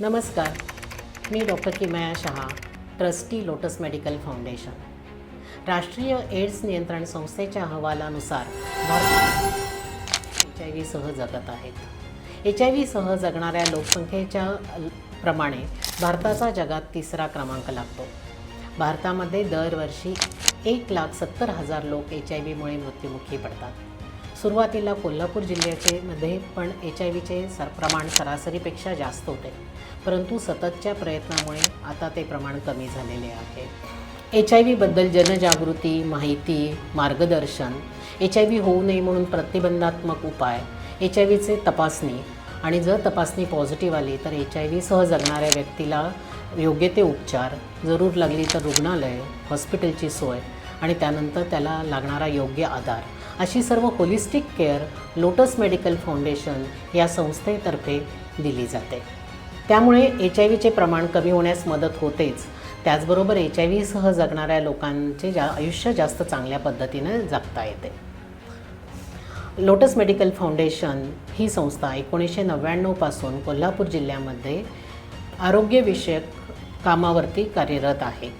नमस्कार. मी doctor Kimaya Shah trustee Lotus Medical Foundation. राष्ट्रीय AIDS नियंत्रण संस्थेच्या अहवालानुसार भारतात एच आय व्हीसह जगत आहेत एच आय व्हीसह जगणाऱ्या लोकसंख्येच्या प्रमाणे भारताचा जगात तिसरा क्रमांक लागतो. भारतामध्ये दरवर्षी एक लाख सत्तर हजार लोक एच आय व्हीमुळे मृत्युमुखी पडतात. सुरुवातीला कोल्हापूर जिल्ह्याचे मध्ये पण एच आय व्हीचे सर प्रमाण सरासरीपेक्षा जास्त होते. परंतु सततच्या प्रयत्नामुळे आता ते प्रमाण कमी झालेले आहे. एच आय व्हीबद्दल जनजागृती माहिती मार्गदर्शन एच आय व्ही होऊ नये म्हणून प्रतिबंधात्मक उपाय एच आय व्हीचे तपासणी आणि जर तपासणी पॉझिटिव्ह आली तर एच आय व्हीसह जगणाऱ्या व्यक्तीला योग्य ते उपचार जरूर लागली तर रुग्णालय हॉस्पिटलची सोय आणि त्यानंतर त्याला लागणारा योग्य आधार. अशी सर्व holistic care Lotus Medical Foundation या संस्थेतर्फे दिली जाते. त्यामुळे एच आय व्हीचे प्रमाण कमी होण्यास मदत होतेच. त्याचबरोबर एच आय व्हीसह जगणाऱ्या लोकांचे जा आयुष्य जास्त चांगल्या पद्धतीने जगता येते. लोटस मेडिकल फाउंडेशन ही संस्था एकोणीसशे नव्याण्णवपासून कोल्हापूर जिल्ह्यामध्ये आरोग्यविषयक कामावरती कार्यरत आहे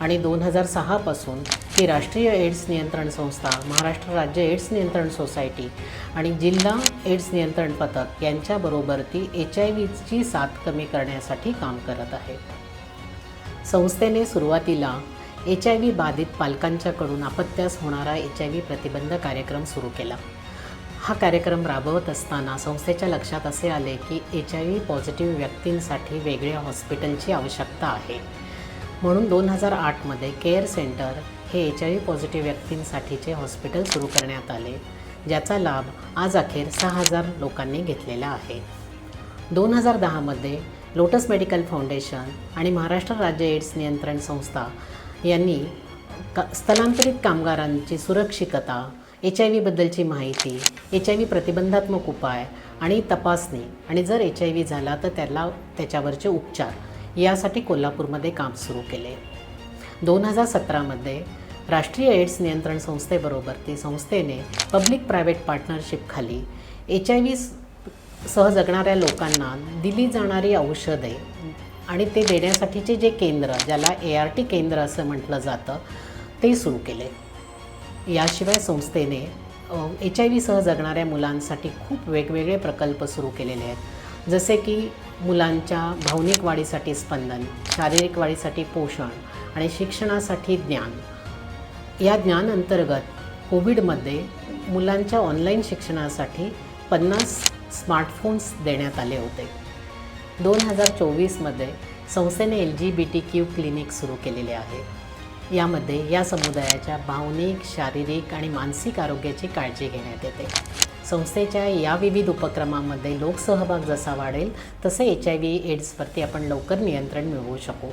आणि दोन हजार सहापासून ही राष्ट्रीय एड्स नियंत्रण संस्था महाराष्ट्र राज्य एड्स नियंत्रण सोसायटी आणि जिल्हा एड्स नियंत्रण पथक यांच्याबरोबर ती एच आय व्हीची साथ कमी करण्यासाठी काम करत आहे. संस्थेने सुरुवातीला एच आय व्ही बाधित पालकांच्याकडून अपत्यास होणारा एच आय व्ही प्रतिबंध कार्यक्रम सुरू केला. हा कार्यक्रम राबवत असताना संस्थेच्या लक्षात असे आले की एच आय व्ही पॉझिटिव्ह व्यक्तींसाठी वेगळ्या हॉस्पिटलची आवश्यकता आहे. म्हणून दोन हजार आठमध्ये केअर सेंटर हे एच आय व्ही पॉझिटिव्ह व्यक्तींसाठीचे हॉस्पिटल सुरू करण्यात आले ज्याचा लाभ आज अखेर सहा हजार लोकांनी घेतलेला आहे. दोन हजार दहामध्ये लोटस मेडिकल फाउंडेशन आणि महाराष्ट्र राज्य एड्स नियंत्रण संस्था यांनी का स्थलांतरित कामगारांची सुरक्षितता एच आय व्हीबद्दलची माहिती एच आय व्ही प्रतिबंधात्मक उपाय आणि तपासणी आणि जर एच आय व्ही झाला तर त्याला त्याच्यावरचे उपचार यासाठी कोल्हापूरमध्ये काम सुरू केले. दोन हजार सतरामध्ये राष्ट्रीय एड्स नियंत्रण संस्थेबरोबर ती संस्थेने पब्लिक प्रायव्हेट पार्टनरशिपखाली एच आय व्ही सह जगणाऱ्या लोकांना दिली जाणारी औषधे आणि ते देण्यासाठीचे जे केंद्र ज्याला ए आर टी केंद्र असं म्हटलं जातं ते सुरू केले. याशिवाय संस्थेने एच आय व्हीसह जगणाऱ्या मुलांसाठी खूप वेगवेगळे प्रकल्प सुरू केलेले आहेत. जसे की मुलांच्या भावनिक वाढीसाठी स्पंदन शारीरिक वाढीसाठी पोषण आणि शिक्षणासाठी ज्ञान या ज्ञान अंतर्गत कोविडमध्ये मुलांच्या ऑनलाईन शिक्षणासाठी पन्नास स्मार्टफोन्स देण्यात आले होते. दोन हजार चोवीसमध्ये संस्थेने L G B T Q clinic सुरू केलेले आहे. यामध्ये या समुदायाच्या भावनिक शारीरिक आणि मानसिक आरोग्याची काळजी घेण्यात येते. संस्थेच्या या विविध उपक्रमामध्ये लोकसहभाग जसा वाढेल तसे एच आय व्ही एड्सवरती आपण लवकर नियंत्रण मिळवू शकू.